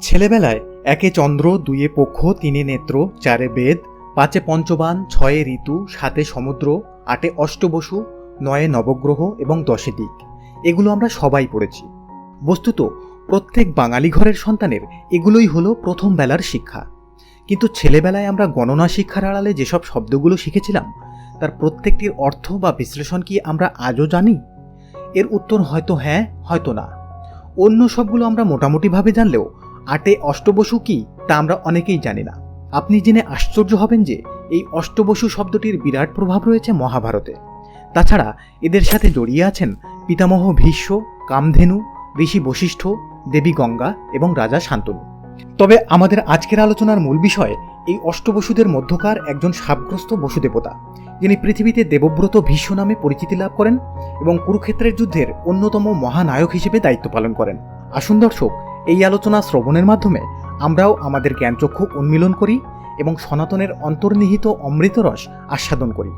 ছেলেবেলায় একে চন্দ্র দুইয়ে পক্ষ, তিনে নেত্র, চারে বেদ, পাঁচে পঞ্চবান, ছয়ে ঋতু, সাতে সমুদ্র, আটে অষ্টবসু, নয়ে নবগ্রহ এবং দশে দিক। এগুলো আমরা সবাই পড়েছি। বস্তুত, প্রত্যেক বাঙালি ঘরের সন্তানের এগুলোই হলো প্রথম বেলার শিক্ষা। কিন্তু ছেলেবেলায় আমরা গণনা শিক্ষার আড়ালে যেসব শব্দগুলো শিখেছিলাম, তার প্রত্যেকটির অর্থ বা বিশ্লেষণ কি আমরা আজও জানি? এর উত্তর হয়তো হ্যাঁ হয়তো না। অন্য সবগুলো আমরা মোটামুটিভাবে জানলেও আটে অষ্টবসু কি, তা আমরা অনেকেই জানি না। আপনি জেনে আশ্চর্য হবেন যে, এই অষ্টবসু শব্দটির বিরাট প্রভাব রয়েছে মহাভারতে। তাছাড়া, এদের সাথে জড়িয়ে আছেন পিতামহ ভীষ্ম, কামধেনু, ঋষি বশিষ্ঠ, দেবী গঙ্গা এবং রাজা শান্তনু। তবে আমাদের আজকের আলোচনার মূল বিষয় এই অষ্টবসুদের মধ্যকার একজন সাবগ্রস্ত বসুদেবতা, যিনি পৃথিবীতে দেবব্রত ভীষ্ম নামে পরিচিতি লাভ করেন এবং কুরুক্ষেত্রের যুদ্ধের অন্যতম মহানায়ক হিসেবে দায়িত্ব পালন করেন। আসুন দর্শক এই আলোচনা শ্রবণের মাধ্যমে আমরাও আমাদের জ্ঞানচক্ষু উন্মিলন করি এবং সনাতনের অন্তর্নিহিত অমৃতরস আস্বাদন করি।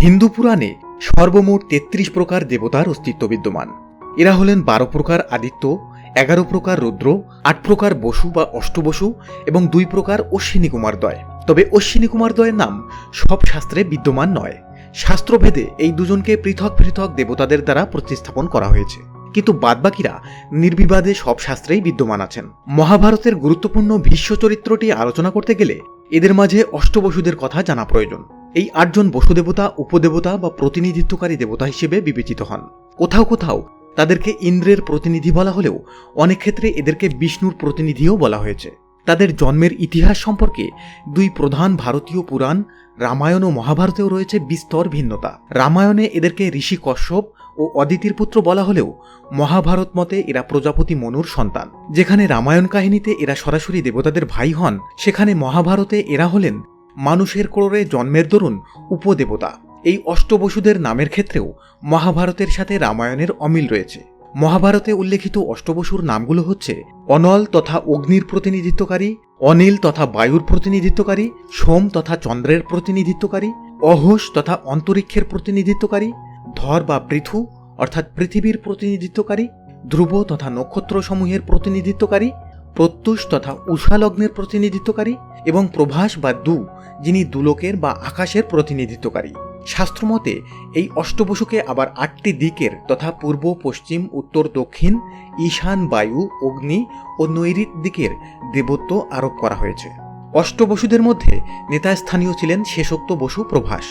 হিন্দু পুরাণে সর্বমোট তেত্রিশ প্রকার দেবতার অস্তিত্ব বিদ্যমান। এরা হলেন বারো প্রকার আদিত্য এগারো প্রকার রুদ্র, আট প্রকার বসু বা অষ্টবসু এবং দুই প্রকার অশ্বিনী কুমার দয় তবে অশ্বিনী কুমার দয়ের নাম সব শাস্ত্রে বিদ্যমান নয়। শাস্ত্রভেদে এই দুজনকে পৃথক পৃথক দেবতাদের দ্বারা প্রতিস্থাপন করা হয়েছে। কিন্তু বাদবাকিরা নির্বিবাদে সব শাস্ত্রেই বিদ্যমান আছেন। মহাভারতের গুরুত্বপূর্ণ ভীষ্ম চরিত্রটি আলোচনা করতে গেলে এদের মাঝে অষ্টবসুদের কথা জানা প্রয়োজন। এই আটজন বসুদেবতা, উপদেবতা বা প্রতিনিধিত্বকারী দেবতা হিসেবে বিবেচিত হন। কোথাও কোথাও তাদেরকে ইন্দ্রের প্রতিনিধি বলা হলেও অনেক ক্ষেত্রে এদেরকে বিষ্ণুর প্রতিনিধিও বলা হয়েছে। তাদের জন্মের ইতিহাস সম্পর্কে দুই প্রধান ভারতীয় পুরাণ, রামায়ণ ও মহাভারতেও রয়েছে বিস্তর ভিন্নতা। রামায়ণে এদেরকে ঋষি কশ্যপ ও অদিতির পুত্র বলা হলেও মহাভারত মতে এরা প্রজাপতি মনুর সন্তান। যেখানে রামায়ণ কাহিনীতে এরা সরাসরি দেবতাদের ভাই হন, সেখানে মহাভারতে এরা হলেন মানুষের ক্রোড়ে জন্মের দরুন উপদেবতা। এই অষ্টবসুদের নামের ক্ষেত্রেও মহাভারতের সাথে রামায়ণের অমিল রয়েছে। মহাভারতে উল্লেখিত অষ্টবসুর নামগুলো হচ্ছে অনল তথা অগ্নির প্রতিনিধিত্বকারী, অনিল তথা বায়ুর প্রতিনিধিত্বকারী, সোম তথা চন্দ্রের প্রতিনিধিত্বকারী অহোস তথা অন্তরিক্ষের প্রতিনিধিত্বকারী, ধর বা পৃথু অর্থাৎ পৃথিবীর প্রতিনিধিত্বকারী, ধ্রুব তথা নক্ষত্রসমূহের প্রতিনিধিত্বকারী, প্রত্যুষ তথা উষালগ্নের প্রতিনিধিত্বকারী এবং প্রভাস বা দু যিনি দুলোকের বা আকাশের প্রতিনিধিত্বকারী। শাস্ত্রমতে, এই অষ্টবসুকে আবার আটটি দিকের তথা পূর্ব, পশ্চিম, উত্তর, দক্ষিণ, ঈশান, বায়ু, অগ্নি ও নৈরিত দিকের দেবত্ব আরোপ করা হয়েছে। অষ্টবসুদের মধ্যে নেতাস্থানীয় ছিলেন শেষোক্ত বসু প্রভাস,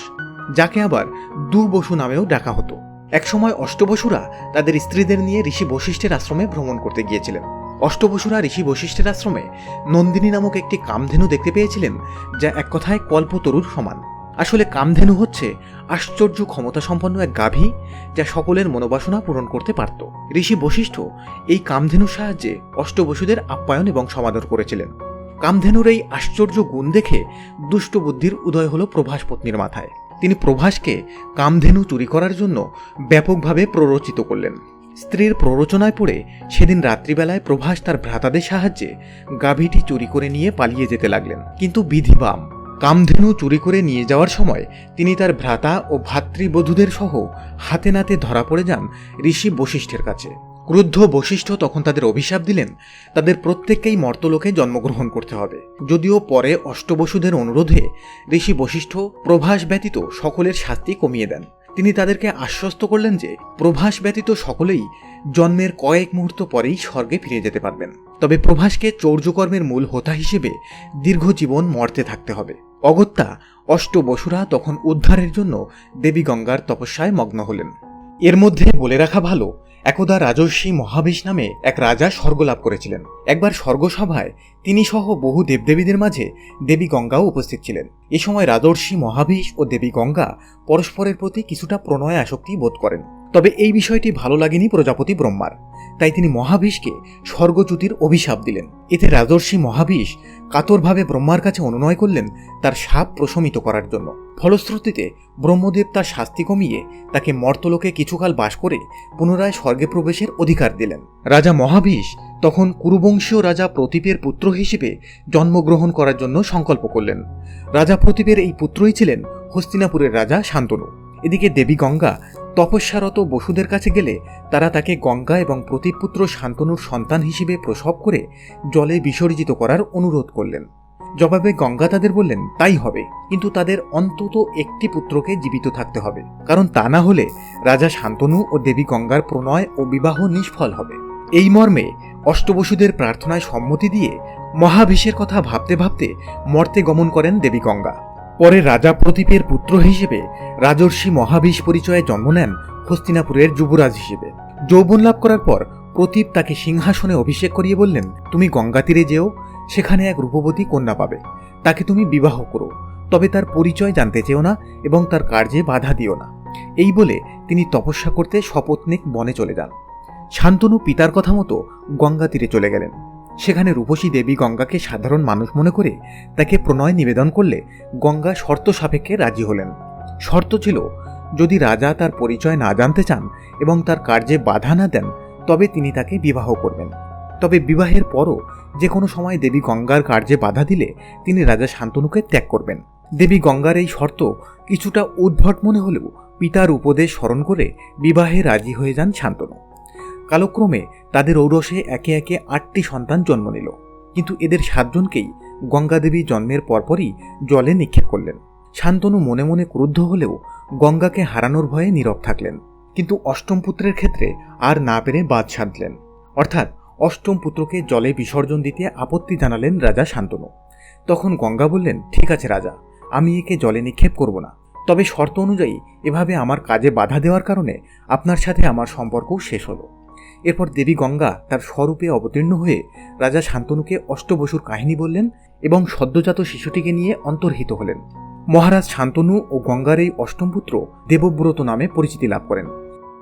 যাকে আবার দু বসু নামেও ডাকা হতো। একসময় অষ্টবসুরা তাদের স্ত্রীদের নিয়ে ঋষি বশিষ্ঠের আশ্রমে ভ্রমণ করতে গিয়েছিলেন। অষ্টবসুরা ঋষি বশিষ্ঠের আশ্রমে নন্দিনী নামক একটি কামধেনু দেখতে পেয়েছিলেন, যা এক কথায় কল্পতরুর সমান। আসলে কামধেনু হচ্ছে আশ্চর্য ক্ষমতা সম্পন্ন এক গাভী যা সকলের মনোবাসনা পূরণ করতে পারত। ঋষি বশিষ্ঠ এই কামধেনুর সাহায্যে অষ্টবসুদের আপ্যায়ন এবং সমাদর করেছিলেন। কামধেনুর এই আশ্চর্য গুণ দেখে দুষ্ট বুদ্ধির উদয় হল প্রভাস পত্নীর মাথায়। তিনি প্রভাসকে কামধেনু চুরি করার জন্য ব্যাপকভাবে প্ররোচিত করলেন। স্ত্রীর প্ররোচনায় পড়ে সেদিন রাত্রিবেলায় প্রভাস তার ভ্রাতাদের সাহায্যে গাভীটি চুরি করে নিয়ে পালিয়ে যেতে লাগলেন। কিন্তু বিধিবাম কামধেনু চুরি করে নিয়ে যাওয়ার সময় তিনি তার ভ্রাতা ও ভাতৃবধূদের সহ হাতে নাতে ধরা পড়ে যান ঋষি বশিষ্ঠের কাছে। ক্রুদ্ধ বশিষ্ঠ তখন তাদের অভিশাপ দিলেন, তাদের প্রত্যেককেই মর্তলোকে জন্মগ্রহণ করতে হবে। যদিও পরে অষ্টবসুদের অনুরোধে ঋষি বশিষ্ঠ প্রভাস ব্যতীত সকলের শাস্তি কমিয়ে দেন। তিনি তাদেরকে আশ্বস্ত করলেন যে প্রভাস ব্যতীত সকলেই জন্মের কয়েক মুহূর্ত পরেই স্বর্গে ফিরে যেতে পারবেন। তবে প্রভাসকে চৌর্যকর্মের মূল হোতা হিসেবে দীর্ঘ জীবন মর্তে থাকতে হবে। অগত্যা অষ্টবসুরা তখন উদ্ধারের জন্য দেবী গঙ্গার তপস্যায় মগ্ন হলেন। এর মধ্যে বলে রাখা ভালো, একদা রাজর্ষি মহাবিশ নামে এক রাজা স্বর্গলাভ করেছিলেন। একবার স্বর্গসভায় তিনি সহ বহু দেবদেবীদের মাঝে দেবী গঙ্গাও উপস্থিত ছিলেন। এ সময় রাজর্ষি মহাবিশ ও দেবী গঙ্গা পরস্পরের প্রতি কিছুটা প্রণয় আসক্তি বোধ করেন। তবে এই বিষয়টি ভালো লাগেনি প্রজাপতি ব্রহ্মার। তাই তিনি মহাবিশকে স্বর্গচ্যুতির অভিশাপ দিলেন। এতে রাজর্ষি মহাবিশ কাতরভাবে ব্রহ্মার কাছে অনুনয় করলেন তার সাপ প্রশমিত করার জন্য। ফলশ্রুতিতে ব্রহ্মদেব তার শাস্তি কমিয়ে তাকে মর্তলোকে কিছুকাল বাস করে পুনরায় স্বর্গে প্রবেশের অধিকার দিলেন। রাজা মহাবিষ তখন কুরুবংশীয় রাজা প্রতীপের পুত্র হিসেবে জন্মগ্রহণ করার জন্য সংকল্প করলেন। রাজা প্রতীপের এই পুত্রই ছিলেন হস্তিনাপুরের রাজা শান্তনু। এদিকে দেবী গঙ্গা তপস্যারত বসুদের কাছে গেলে তারা তাকে গঙ্গা এবং প্রতীপপুত্র শান্তনুর সন্তান হিসেবে প্রসব করে জলে বিসর্জিত করার অনুরোধ করলেন। জবাবে গঙ্গা তাদের বললেন, তাই হবে, কিন্তু তাদের অন্তত একটি পুত্রকে জীবিত থাকতে হবে, কারণ তা না হলে রাজা শান্তনু ও দেবী গঙ্গার প্রণয় ও বিবাহ নিষ্ফল হবে। এই মর্মে অষ্টবসুদের প্রার্থনায় সম্মতি দিয়ে মহাভিষের কথা ভাবতে ভাবতে মর্তে গমন করেন দেবী গঙ্গা। পরে রাজা প্রদীপের পুত্র হিসেবে রাজর্ষি মহাবিষ পরিচয়ে জন্ম নেন হস্তিনাপুরের যুবরাজ হিসেবে। যৌবন লাভ করার পর প্রতীপ তাকে সিংহাসনে অভিষেক করিয়ে বললেন, তুমি গঙ্গা তীরে যেও, সেখানে এক রূপবতী কন্যা পাবে। তাকে তুমি বিবাহ করো, তবে তার পরিচয় জানতে চেও না এবং তার কার্যে বাধা দিও না। এই বলে তিনি তপস্যা করতে শপথনিক বনে চলে যান। শান্তনু পিতার কথা মতো গঙ্গা তীরে চলে গেলেন। সেখানে রূপসী দেবী গঙ্গাকে সাধারণ মানুষ মনে করে তাকে প্রণয় নিবেদন করলে গঙ্গা শর্ত সাপেক্ষে রাজি হলেন। শর্ত ছিল, যদি রাজা তার পরিচয় না জানতে চান এবং তার কার্যে বাধা না দেন, তবে তিনি তাকে বিবাহ করবেন। তবে বিবাহের পরও যে কোনো সময় দেবী গঙ্গার কার্যে বাধা দিলে তিনি রাজা শান্তনুকে ত্যাগ করবেন। দেবী গঙ্গার এই শর্ত কিছুটা উদ্ভট মনে হলেও পিতার উপদেশ স্মরণ করে বিবাহে রাজি হয়ে যান শান্তনু। কালক্রমে তাদের ঔরসে একে একে আটটি সন্তান জন্ম নিল। কিন্তু এদের সাতজনকেই গঙ্গাদেবী জন্মের পরপরই জলে নিক্ষেপ করলেন। শান্তনু মনে মনে ক্রুদ্ধ হলেও গঙ্গাকে হারানোর ভয়ে নীরব থাকলেন। কিন্তু অষ্টম পুত্রের ক্ষেত্রে আর না পেরে বাদ সাধলেন। অর্থাৎ অষ্টম পুত্রকে জলে বিসর্জন দিতে আপত্তি জানালেন রাজা শান্তনু। তখন গঙ্গা বললেন, ঠিক আছে রাজা, আমি একে জলে নিক্ষেপ করব না। তবে শর্ত অনুযায়ী এভাবে আমার কাজে বাধা দেওয়ার কারণে আপনার সাথে আমার সম্পর্কও শেষ হলো। এরপর দেবী গঙ্গা তার স্বরূপে অবতীর্ণ হয়ে রাজা শান্তনুকে অষ্টবসুর কাহিনী বললেন এবং সদ্যজাত শিশুটিকে নিয়ে অন্তর্হিত হলেন। মহারাজ শান্তনু ও গঙ্গার এই অষ্টম পুত্র দেবব্রত নামে পরিচিতি লাভ করেন।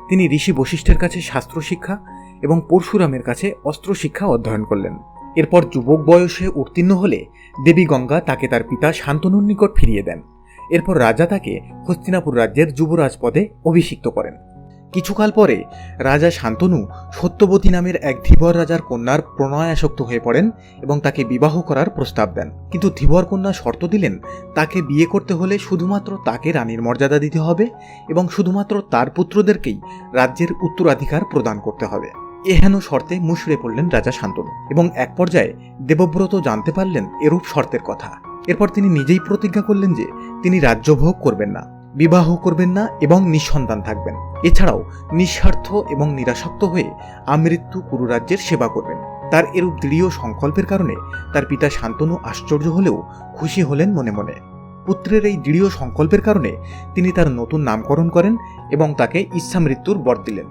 তিনি ঋষি বশিষ্ঠের কাছে শাস্ত্র শিক্ষা এবং পরশুরামের কাছে অস্ত্র শিক্ষা অধ্যয়ন করলেন। এরপর যুবক বয়সে উত্তীর্ণ হলে দেবী গঙ্গা তাকে তার পিতা শান্তনুর নিকট ফিরিয়ে দেন। এরপর রাজা তাকে হস্তিনাপুর রাজ্যের যুবরাজ পদে অভিষিক্ত করেন। কিছুকাল পরে রাজা শান্তনু সত্যবতী নামের এক ধীবর রাজার কন্যার প্রণয়াসক্ত হয়ে পড়েন এবং তাকে বিবাহ করার প্রস্তাব দেন। কিন্তু ধীবর কন্যা শর্ত দিলেন, তাকে বিয়ে করতে হলে শুধুমাত্র তাকে রানীর মর্যাদা দিতে হবে এবং শুধুমাত্র তার পুত্রদেরকেই রাজ্যের উত্তরাধিকার প্রদান করতে হবে। এহেন শর্তে মুশড়ে পড়লেন রাজা শান্তনু এবং এক পর্যায়ে দেবব্রত জানতে পারলেন এরূপ শর্তের কথা। এরপর তিনি নিজেই প্রতিজ্ঞা করলেন যে তিনি রাজ্যভোগ করবেন না। বিবাহ করবেন না এবং নিঃসন্তান থাকবেন। এছাড়াও নিঃস্বার্থ এবং নিরাসক্ত হয়ে আমৃত্যু কুরুরাজ্যের সেবা করবেন। তার এরূপ দৃঢ় সংকল্পের কারণে তার পিতা শান্তনু আশ্চর্য হলেও খুশি হলেন মনে মনে। পুত্রের এই দৃঢ় সংকল্পের কারণে তিনি তার নতুন নামকরণ করেন এবং তাকে ইচ্ছামৃত্যুর বর দিলেন।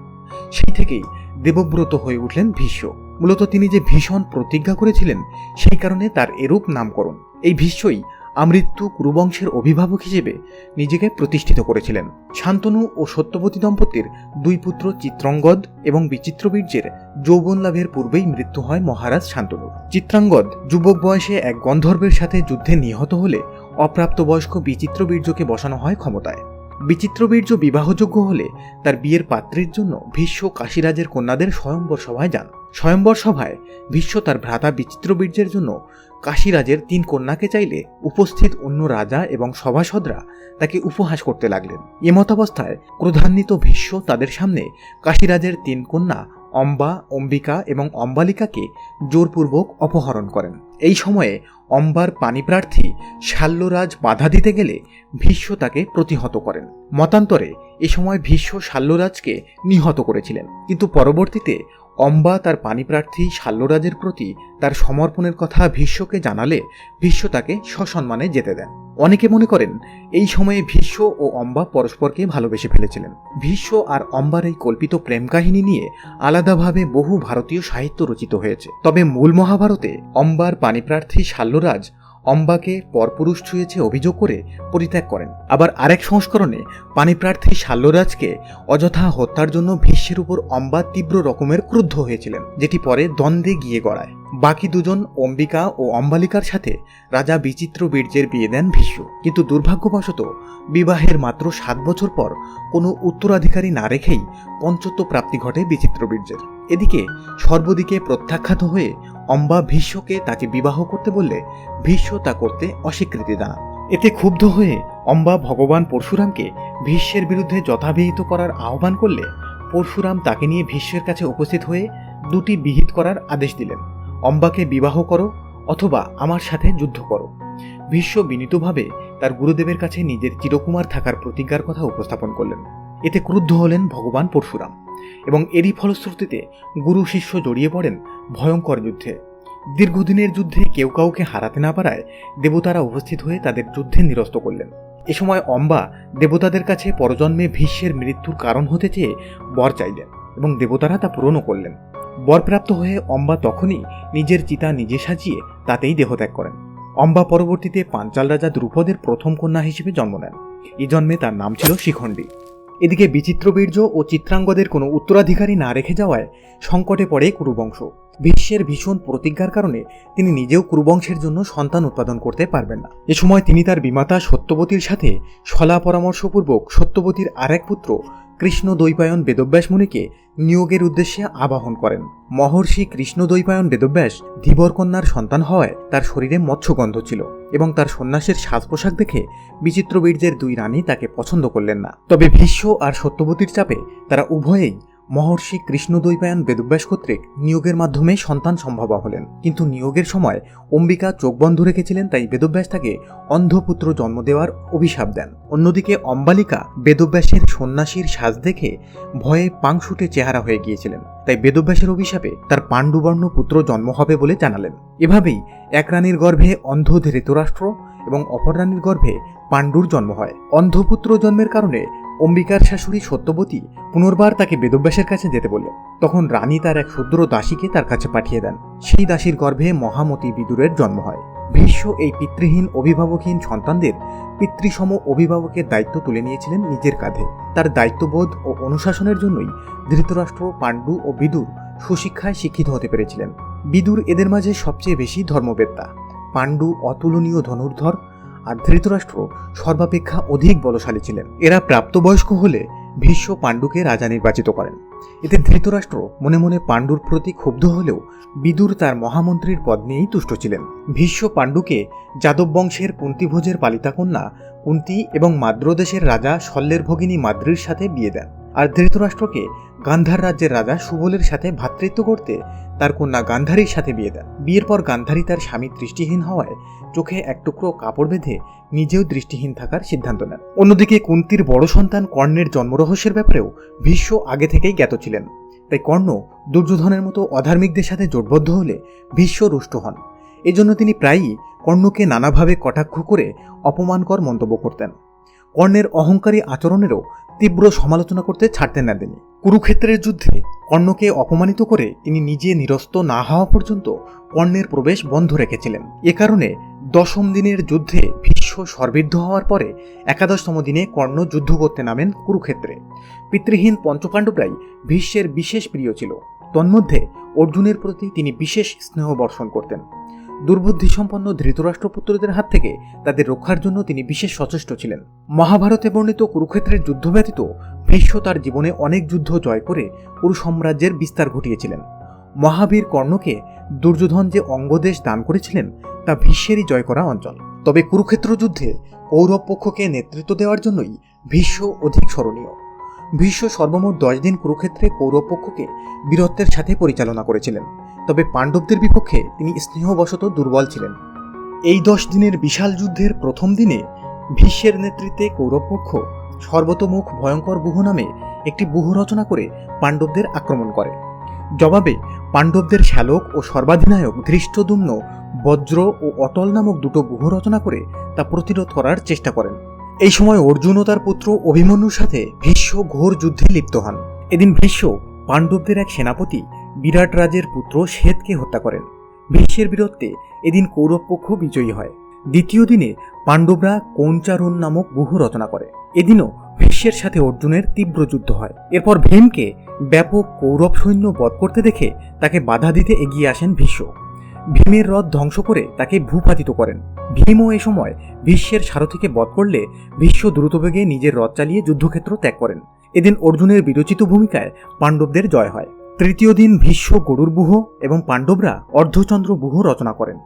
সেই থেকেই দেবব্রত হয়ে উঠলেন ভীষ্ম। মূলত তিনি যে ভীষণ প্রতিজ্ঞা করেছিলেন, সেই কারণে তার এরূপ নামকরণ। এই ভীষ্মই আমৃত্যু কুরুবংশের অভিভাবক হিসেবে নিজেকে প্রতিষ্ঠিত করেছিলেন। শান্তনু ও সত্যবতী দম্পতির দুই পুত্র চিত্রঙ্গদ এবং বিচিত্রবীর্যের যৌবন লাভের পূর্বেই মৃত্যু হয় মহারাজ শান্তনুর। চিত্রাঙ্গদ যুবক বয়সে এক গন্ধর্বের সাথে যুদ্ধে নিহত হলে অপ্রাপ্তবয়স্ক বিচিত্রবীর্যকে বসানো হয় ক্ষমতায়। বিচিত্রবীর্য বিবাহযোগ্য হলে তার বিয়ের পাত্রের জন্য ভীষ্ম কাশীরাজের কন্যাদের স্বয়ম্বর সভায় যান। স্বয়ম্বর সভায় ভীষ্ম তার ভ্রাতা বিচিত্রবীর্যের জন্য কাশীরাজের তিন কন্যাকে চাইলে উপস্থিত অন্য রাজা এবং সভাসদরা তাকে উপহাস করতে লাগলেন। এমতাবস্থায় ক্রোধান্বিত ভীষ্ম তাদের সামনে কাশীরাজের তিন কন্যা, অম্বা, অম্বিকা এবং অম্বালিকাকে জোরপূর্বক অপহরণ করেন। এই সময়ে অম্বার পানিপ্রার্থী শাল্যরাজ বাধা দিতে গেলে ভীষ্ম তাকে প্রতিহত করেন। মতান্তরে এ সময় ভীষ্ম শাল্যরাজকে নিহত করেছিলেন। কিন্তু পরবর্তীতে অম্বা তার পানিপ্রার্থী শাল্যরাজের প্রতি তার সমর্পণের কথা ভীষ্মকে জানালে ভীষ্ম তাকে সসম্মানে যেতে দেন। অনেকে মনে করেন, এই সময়ে ভীষ্ম ও অম্বা পরস্পরকে ভালোবেসে ফেলেছিলেন। ভীষ্ম আর অম্বার এই কল্পিত প্রেম কাহিনী নিয়ে আলাদাভাবে বহু ভারতীয় সাহিত্য রচিত হয়েছে। তবে মূল মহাভারতে অম্বার পানিপ্রার্থী শাল্যরাজ অম্বাকে পরপুরুষ ছুঁয়েছে অভিযোগ করে পরিত্যাগ করেন। আবার আরেক সংস্করণে পানিপ্রার্থী শাল্যরাজকে অযথা হত্যার জন্য ভীষ্মের উপর অম্বা তীব্র রকমের ক্রুদ্ধ হয়েছিলেন, যেটি পরে দ্বন্দ্বে গিয়ে গড়ায়। বাকি দুজন অম্বিকা ও অম্বালিকার সাথে রাজা বিচিত্র বীর্যের বিয়ে দেন ভীষ্ম কিন্তু দুর্ভাগ্যবশত বিবাহের মাত্র সাত বছর পর কোনো উত্তরাধিকারী না রেখেই পঞ্চত্ব প্রাপ্তি ঘটে বিচিত্র বীর্যের। এদিকে সর্বদিকে প্রত্যাখ্যাত হয়ে অম্বা ভীষ্মকে তাকে বিবাহ করতে বললে ভীষ্ম তা করতে অস্বীকৃতি জানান। এতে ক্ষুব্ধ হয়ে অম্বা ভগবান পরশুরামকে ভীষ্মের বিরুদ্ধে যথাবিহিত করার আহ্বান করলে পরশুরাম তাকে নিয়ে ভীষ্মের কাছে উপস্থিত হয়ে দুটি বিহিত করার আদেশ দিলেন। অম্বাকে বিবাহ করো অথবা আমার সাথে যুদ্ধ করো। ভীষ্ম বিনীতভাবে তার গুরুদেবের কাছে নিজের চিরকুমার থাকার প্রতিজ্ঞার কথা উপস্থাপন করলেন। এতে ক্রুদ্ধ হলেন ভগবান পরশুরাম এবং এরই ফলশ্রুতিতে গুরু শিষ্য জড়িয়ে পড়েন ভয়ঙ্কর যুদ্ধে। দীর্ঘদিনের যুদ্ধে কেউ কাউকে হারাতে না পারায় দেবতারা উপস্থিত হয়ে তাদের যুদ্ধে নিরস্ত করলেন। এ সময় অম্বা দেবতাদের কাছে পরজন্মে ভীষ্মের মৃত্যুর কারণ হতে চেয়ে বর চাইলেন এবং দেবতারা তা পূরণও করলেন। বরপ্রাপ্ত হয়ে অম্বা তখনই নিজের চিতা নিজে সাজিয়ে তাতেই দেহত্যাগ করেন। অম্বা পরবর্তীতে পাঞ্চাল রাজা দ্রুপদের প্রথম কন্যা হিসেবে জন্ম নেন। এই জন্মে তার নাম ছিল শিখণ্ডী। এদিকে বিচিত্রবীর্য ও চিত্রাঙ্গদের কোনো উত্তরাধিকারী না রেখে যাওয়ায় সংকটে পড়ে কুরুবংশ। ভীষ্মের ভীষণ প্রতিজ্ঞার কারণে তিনি নিজেও কুরুবংশের জন্য সন্তান উৎপাদন করতে পারবেন না। এ সময় তিনি তার বিমাতা সত্যবতীর সাথে সলা পরামর্শপূর্বক সত্যবতীর আরেক পুত্র কৃষ্ণ দৈপায়ন বেদব্যাস মুনিকে নিয়োগের উদ্দেশ্যে আবাহন করেন। মহর্ষি কৃষ্ণ দৈপায়ন বেদব্যাস ধীবর কন্যার সন্তান হওয়ায় তার শরীরে মৎস্যগন্ধ ছিল। এবং তার সন্ন্যাসের সাজ পোশাক দেখে বিচিত্রবীর্যের দুই রানী তাকে পছন্দ করলেন না। তবে ভীষ্ম আর সত্যবতীর চাপে তারা উভয়েই মহর্ষি কৃষ্ণদৈপায়ন বেদব্যাস কর্তৃক নিয়োগের মাধ্যমে সন্তান সম্ভব হলেন। কিন্তু নিয়োগের সময় অম্বিকা চোখ বন্ধ রেখেছিলেন, তাই বেদব্যাস তাকে অন্ধপুত্র জন্ম দেওয়ার অভিশাপ দেন। অন্যদিকে অম্বালিকা বেদব্যাসের সন্ন্যাসীর সাজ দেখে ভয়ে পাংশুটে চেহারা হয়ে গিয়েছিলেন। তাই বেদব্যাসের অভিশাপে তার পাণ্ডুবর্ণ পুত্র জন্ম হবে বলে জানালেন। এভাবেই এক রানীর গর্ভে অন্ধ ধৃতরাষ্ট্র এবং অপর রানীর গর্ভে পাণ্ডুর জন্ম হয়। অন্ধপুত্র জন্মের কারণে অম্বিকার শাশুড়ি সত্যবতী পুনর্বার তাকে বেদব্যাসের কাছে যেতে বললেন তখন রানী তার এক ক্ষুদ্র দাসীকে তার কাছে পাঠিয়ে দেন। সেই দাসীর গর্ভে মহামতি বিদুরের জন্ম হয়। ভীষ্ম এই পিতৃহীন অভিভাবকহীন সন্তানদের পিতৃসম অভিভাবকের দায়িত্ব তুলে নিয়েছিলেন নিজের কাঁধে। তার দায়িত্ববোধ ও অনুশাসনের জন্যই ধৃতরাষ্ট্র, পাণ্ডু ও বিদুর সুশিক্ষায় শিক্ষিত হতে পেরেছিলেন। বিদুর এদের মাঝে সবচেয়ে বেশি ধর্মবেত্তা। পাণ্ডু অতুলনীয় ধনুর্ধর আর ধৃতরাষ্ট্র সর্বাপেক্ষা অধিক বলশালী ছিলেন। এরা প্রাপ্তবয়স্ক হলে ভীষ্ম পাণ্ডুকে রাজা নির্বাচিত করেন। এতে ধৃতরাষ্ট্র মনে মনে পাণ্ডুর প্রতি ক্ষুব্ধ হলেও বিদুর তার মহামন্ত্রীর পদ নিয়েই তুষ্ট ছিলেন। ভীষ্ম পাণ্ডুকে যাদব বংশের কুন্তিভোজের পালিতা কন্যা কুন্তি এবং মাদ্রদেশের রাজা শল্যের ভগিনী মাদ্রির সাথে বিয়ে দেন। আর ধৃতরাষ্ট্রকে গান্ধার রাজ্যের রাজা সুবলের সাথে ভ্রাতৃত্ব করতে তার কন্যা গান্ধারীর সাথে বিয়ে দেন। বিয়ের পর গান্ধারী তার স্বামী দৃষ্টিহীন হওয়ায় চোখে এক টুকরো কাপড় বেঁধে নিজেও দৃষ্টিহীন থাকার সিদ্ধান্ত নেন। অন্যদিকে কুন্তির বড় সন্তান কর্ণের জন্মরহস্যের ব্যাপারেও ভীষ্ম আগে থেকেই জ্ঞাত ছিলেন। তাই কর্ণ দুর্যোধনের মতো অধার্মিকদের সাথে জোটবদ্ধ হলে ভীষ্ম রুষ্ট হন। এজন্য তিনি প্রায়ই কর্ণকে নানাভাবে কটাক্ষ করে অপমানকর মন্তব্য করতেন। কর্ণের অহংকারী আচরণেরও তীব্র সমালোচনা করতে ছাড়তেন না তিনি। কুরুক্ষেত্রের যুদ্ধে কর্ণকে অপমানিত করে তিনি নিজে নিরস্ত না হওয়া পর্যন্ত কর্ণের প্রবেশ বন্ধ রেখেছিলেন। এ কারণে দশম দিনের যুদ্ধে ভীষ্ম সর্বিদ্ধ হওয়ার পরে একাদশতম দিনে কর্ণ যুদ্ধ করতে নামেন কুরুক্ষেত্রে। পিতৃহীন পঞ্চপাণ্ডবরাই ভীষ্মের বিশেষ প্রিয় ছিল। তন্মধ্যে অর্জুনের প্রতি তিনি বিশেষ স্নেহ বর্ষণ করতেন। দুর্বুদ্ধিসম্পন্ন ধৃতরাষ্ট্রপুত্রদের হাত থেকে তাদের রক্ষার জন্য তিনি বিশেষ সচেষ্ট ছিলেন। মহাভারতে বর্ণিত কুরুক্ষেত্রের যুদ্ধ ব্যতীত ভীষ্ম তার জীবনে অনেক যুদ্ধ জয় করে কুরু সাম্রাজ্যের বিস্তার ঘটিয়েছিলেন। মহাবীর কর্ণকে দুর্যোধন যে অঙ্গদেশ দান করেছিলেন, তা ভীষ্মেরই জয় করা অঞ্চল। তবে কুরুক্ষেত্র যুদ্ধে কৌরব পক্ষকে নেতৃত্ব দেওয়ার জন্যই ভীষ্ম অধিক স্মরণীয়। ভীষ্ম সর্বমোট দশ দিন কুরুক্ষেত্রে কৌরব পক্ষকে বীরত্বের সাথে পরিচালনা করেছিলেন। তবে পাণ্ডবদের বিপক্ষে তিনি স্নেহবশত দুর্বল ছিলেন। এই দশ দিনের বিশাল যুদ্ধের প্রথম দিনে ভীষ্মের নেতৃত্বে কৌরবপক্ষ সর্বতমুখ ভয়ঙ্কর বুহ নামে একটি বুহ রচনা করে পাণ্ডবদের আক্রমণ করে। জবাবে পাণ্ডবদের শ্যালক ও সর্বাধিনায়ক ধৃষ্টদুম্ন, বজ্র ও অটল নামক দুটো গুহ রচনা করে তা প্রতিরোধ করার চেষ্টা করেন। এই সময় অর্জুন ও তার পুত্র অভিমন্যুর সাথে ভীষ্ম ঘোর যুদ্ধে লিপ্ত হন। এদিন ভীষ্ম পাণ্ডবদের এক সেনাপতি বিরাট রাজের পুত্র শ্বেতকে হত্যা করেন। ভীষ্মের বীরত্বে এদিন কৌরব পক্ষ বিজয়ী হয়। দ্বিতীয় দিনে পাণ্ডবরা কৌঞ্চারণ নামক বহু রচনা করে। এদিনও ভীষ্মের সাথে অর্জুনের তীব্র যুদ্ধ হয়। এরপর ভীমকে ব্যাপক কৌরব সৈন্য বধ করতে দেখে তাকে বাধা দিতে এগিয়ে আসেন ভীষ্ম ভীমের রথ ধ্বংস করে তাকে ভূপাতিত করেন। ভীমও এ সময় ভীষ্মের সারথীকে বধ করলে ভীষ্ম দ্রুতবেগে নিজের রথ চালিয়ে যুদ্ধক্ষেত্র ত্যাগ করেন। এদিন অর্জুনের বিরচিত ভূমিকায় পাণ্ডবদের জয় হয়। তৃতীয় দিন ভীষ্ম গরুর বুহ এবং পাণ্ডবরা অর্ধচন্দ্র বুহ রচনা করেন।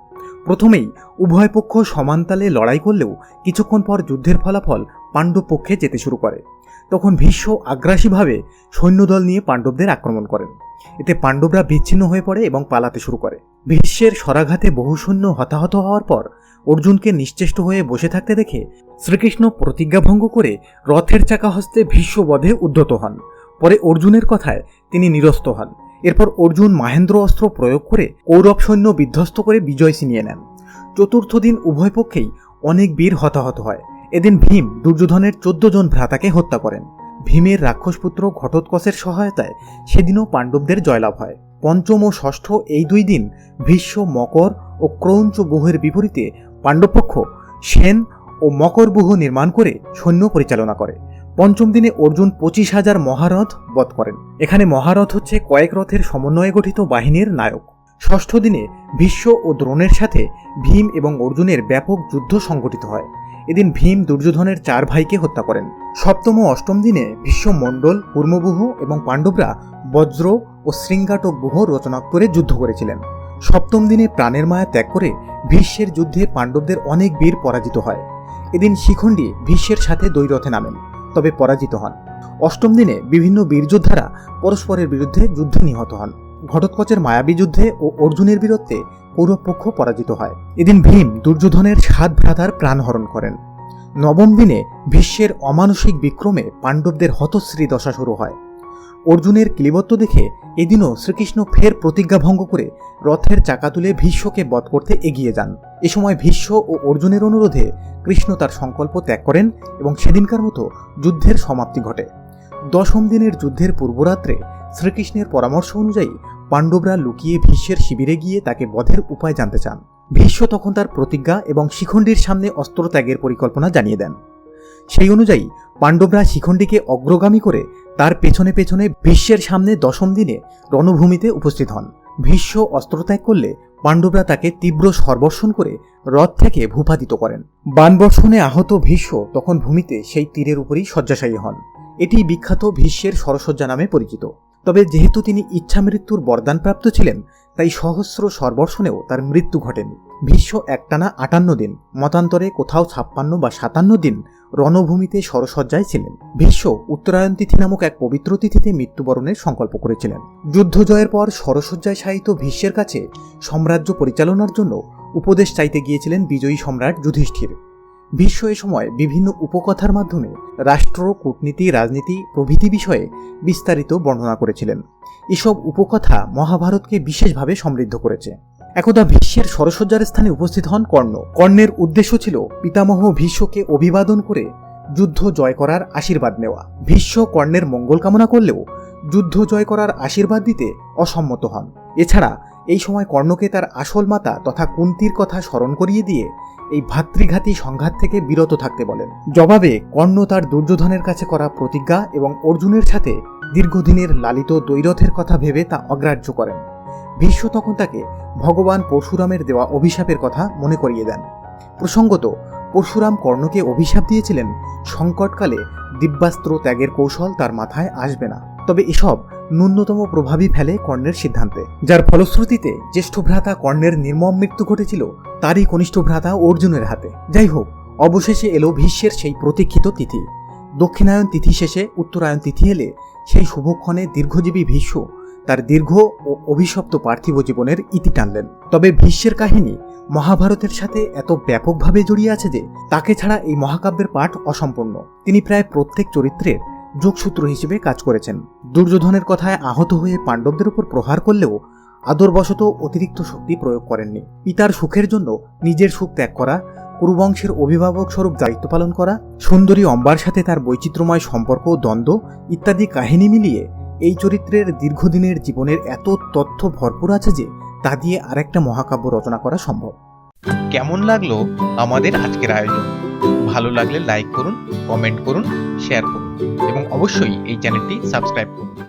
প্রথমেই উভয় পক্ষ সমানতালে লড়াই করলেও কিছুক্ষণ পর যুদ্ধের ফলাফল পাণ্ডব পক্ষে যেতে শুরু করে। তখন ভীষ্ম আগ্রাসীভাবে সৈন্যদল নিয়ে পাণ্ডবদের আক্রমণ করেন। এতে পাণ্ডবরা বিচ্ছিন্ন হয়ে পড়ে এবং পালাতে শুরু করে। ভীষ্মের সরাঘাতে বহু সৈন্য হতাহত হওয়ার পর অর্জুনকে নিশ্চেষ্ট হয়ে বসে থাকতে দেখে শ্রীকৃষ্ণ প্রতিজ্ঞাভঙ্গ করে রথের চাকা হস্তে ভীষ্মবধে উদ্ধত হন। পরে অর্জুনের কথায় তিনি নিরস্ত হন। এরপর অর্জুন মাহেন্দ্র অস্ত্র প্রয়োগ করে কৌরব সৈন্য বিধ্বস্ত করে বিজয় ছিনিয়ে নেন। চতুর্থ দিন উভয় পক্ষেই অনেক বীর হতাহত হয়। এদিন ভীম দুর্যোধনের চোদ্দ জন ভ্রাতাকে হত্যা করেন। ভীমের রাক্ষসপুত্র ঘটোৎকচের সহায়তায় সেদিনও পাণ্ডবদের জয়লাভ হয়। পঞ্চম ও ষষ্ঠ এই দুই দিন ভীষ্ম, মকর ও ক্রৌঞ্চ বুহের বিপরীতে পাণ্ডবপক্ষ সেন ও মকর বুহ নির্মাণ করে সৈন্য পরিচালনা করে। পঞ্চম দিনে অর্জুন পঁচিশ হাজার মহারথ বধ করেন। এখানে মহারথ হচ্ছে কয়েক রথের সমন্বয়ে গঠিত বাহিনীর নায়ক। ষষ্ঠ দিনে ভীষ্ম ও দ্রোণের সাথে ভীম এবং অর্জুনের ব্যাপক যুদ্ধ সংঘটিত হয়। এদিন ভীম দুর্যোধনের চার ভাইকে হত্যা করেন। সপ্তম ও অষ্টম দিনে ভীষ্ম মণ্ডল, কুর্মবুহ এবং পাণ্ডবরা বজ্র ও শৃঙ্গাটক বুহ রচনা করে যুদ্ধ করেছিলেন। সপ্তম দিনে প্রাণের মায়া ত্যাগ করে ভীষ্মের যুদ্ধে পাণ্ডবদের অনেক বীর পরাজিত হয়। এদিন শিখণ্ডী ভীষ্মের সাথে দ্বৈরথে নামেন। তবে পরাজিত হন। অষ্টম দিনে বিভিন্ন বীরযোদ্ধারা পরস্পরের বিরুদ্ধে যুদ্ধে নিহত হন। ঘটোৎকচের মায়াবী যুদ্ধে ও অর্জুনের বীরত্বে কৌরবপক্ষ পরাজিত হয়। এদিন ভীম দুর্যোধনের সাত ভ্রাতার প্রাণহরণ করেন। নবম দিনে ভীষ্মের অমানসিক বিক্রমে পাণ্ডবদের হতশ্রী দশা শুরু হয়। অর্জুনের ক্লিবত্ব দেখে এদিনও শ্রীকৃষ্ণ ফের প্রতিজ্ঞাভঙ্গ করে রথের চাকা তুলে ভীষ্মকে বধ করতে এগিয়ে যান। এ সময় ভীষ্ম ও অর্জুনের অনুরোধে কৃষ্ণ তার সংকল্প ত্যাগ করেন এবং সেদিনকার মতো যুদ্ধের সমাপ্তি ঘটে। দশম দিনের যুদ্ধের পূর্বরাত্রে শ্রীকৃষ্ণের পরামর্শ অনুযায়ী পাণ্ডবরা লুকিয়ে ভীষ্মের শিবিরে গিয়ে তাকে বধের উপায় জানতে চান। ভীষ্ম তখন তার প্রতিজ্ঞা এবং শিখণ্ডীর সামনে অস্ত্র ত্যাগের পরিকল্পনা জানিয়ে দেন। সেই অনুযায়ী পাণ্ডবরা শিখণ্ডীকে অগ্রগামী করে তার পেছনে পেছনে ভীষ্মের সামনে দশম দিনে রণভূমিতে উপস্থিত হন। ভীষ্ম অস্ত্রত্যাগ করলে পাণ্ডবরা তাকে তীব্র সর্বর্ষণ করে রথ থেকে ভূপাতিত করেন। বানবর্ষণে আহত ভীষ্ম তখন ভূমিতে সেই তীরের উপরই শয্যাশায়ী হন। এটি বিখ্যাত ভীষ্মের সরসজ্জা নামে পরিচিত। তবে যেহেতু তিনি ইচ্ছা ইচ্ছামৃত্যুর বরদানপ্রাপ্ত ছিলেন, তাই সহস্র সর্বর্ষণেও তার মৃত্যু ঘটেনি। ভীষ্ম একটানা আটান্ন দিন, মতান্তরে কোথাও ছাপ্পান্ন বা সাতান্ন দিন রণভূমিতে সরসজ্জায় ছিলেন। ভীষ্ম উত্তরায়ণ তিথি নামক এক পবিত্র তিথিতে মৃত্যুবরণের সংকল্প করেছিলেন। যুদ্ধ জয়ের পর সরসজ্জায় সাহিত্য ভীষ্মের কাছে সাম্রাজ্য পরিচালনার জন্য উপদেশ চাইতে গিয়েছিলেন বিজয়ী সম্রাট যুধিষ্ঠির। ভীষ্ম এ সময় বিভিন্ন উপকথার মাধ্যমে রাষ্ট্র, কূটনীতি, রাজনীতি প্রভৃতি বিষয়ে বিস্তারিত বর্ণনা করেছিলেন। এসব উপকথা মহাভারতকে বিশেষভাবে সমৃদ্ধ করেছে। একদা ভীষ্মের সরসজ্জার স্থানে উপস্থিত হন কর্ণ। কর্ণের উদ্দেশ্য ছিল পিতামহ ভীষ্মকে অভিবাদন করে যুদ্ধ জয় করার আশীর্বাদ নেওয়া। ভীষ্ম কর্ণের মঙ্গল কামনা করলেও যুদ্ধ জয় করার আশীর্বাদ দিতে অসম্মত হন। এছাড়া এই সময় কর্ণকে তার আসল মাতা তথা কুন্তির কথা স্মরণ করিয়ে দিয়ে এই ভাতৃঘাতী সংঘাত থেকে বিরত থাকতে বলেন। জবাবে কর্ণ তার দুর্যোধনের কাছে করা প্রতিজ্ঞা এবং অর্জুনের সাথে দীর্ঘদিনের লালিত দৈরথের কথা ভেবে তা অগ্রাহ্য করেন। ভীষ্ম তখন তাকে ভগবান পরশুরামের দেওয়া অভিশাপের কথা মনে করিয়ে দেন। প্রসঙ্গত, পরশুরাম কর্ণকে অভিশাপ দিয়েছিলেন, সংকটকালে দিব্যাস্ত্র ত্যাগের কৌশল তার মাথায় আসবে না। তবে এসব ন্যূনতম প্রভাবই ফেলে কর্ণের সিদ্ধান্তে। যার ফলশ্রুতিতে জ্যেষ্ঠ ভ্রাতা কর্ণের নির্মম মৃত্যু ঘটেছিল, তারই কনিষ্ঠ ভ্রাতা অর্জুনের হাতে। যাই হোক, অবশেষে এলো ভীষ্মের সেই প্রতীক্ষিত তিথি। দক্ষিণায়ন তিথি শেষে উত্তরায়ণ তিথি এলে সেই শুভক্ষণে দীর্ঘজীবী ভীষ্ম তার দীর্ঘ ও অভিশপ্ত পার্থিব জীবনের ইতি টানলেন। তবে ভীষ্মের কাহিনী মহাভারতের সাথে এত ব্যাপকভাবে জড়িয়ে আছে যে তাকে ছাড়া এই মহাকাব্যের পাঠ অসম্পূর্ণ। তিনি প্রায় প্রত্যেক চরিত্রের যোগসূত্র হিসেবে কাজ করেছেন। দুর্যোধনের কথায় আহত হয়ে পাণ্ডবদের উপর প্রহার করলেও আদরবশত অতিরিক্ত শক্তি প্রয়োগ করেননি। পিতার সুখের জন্য নিজের সুখ ত্যাগ করা, কুরুবংশের অভিভাবক স্বরূপ দায়িত্ব পালন করা, সুন্দরী অম্বার সাথে তার বৈচিত্র্যময় সম্পর্ক, দ্বন্দ্ব ইত্যাদি কাহিনী মিলিয়ে এই চরিত্রের দীর্ঘদিনের জীবনের এত তথ্য ভরপুর আছে যে তা দিয়ে আরেকটা মহাকাব্য রচনা করা সম্ভব। কেমন লাগল আমাদের আজকের আয়োজন? ভালো লাগলে লাইক করুন কমেন্ট করুন শেয়ার করুন, এবং অবশ্যই এই চ্যানেলটি সাবস্ক্রাইব করুন।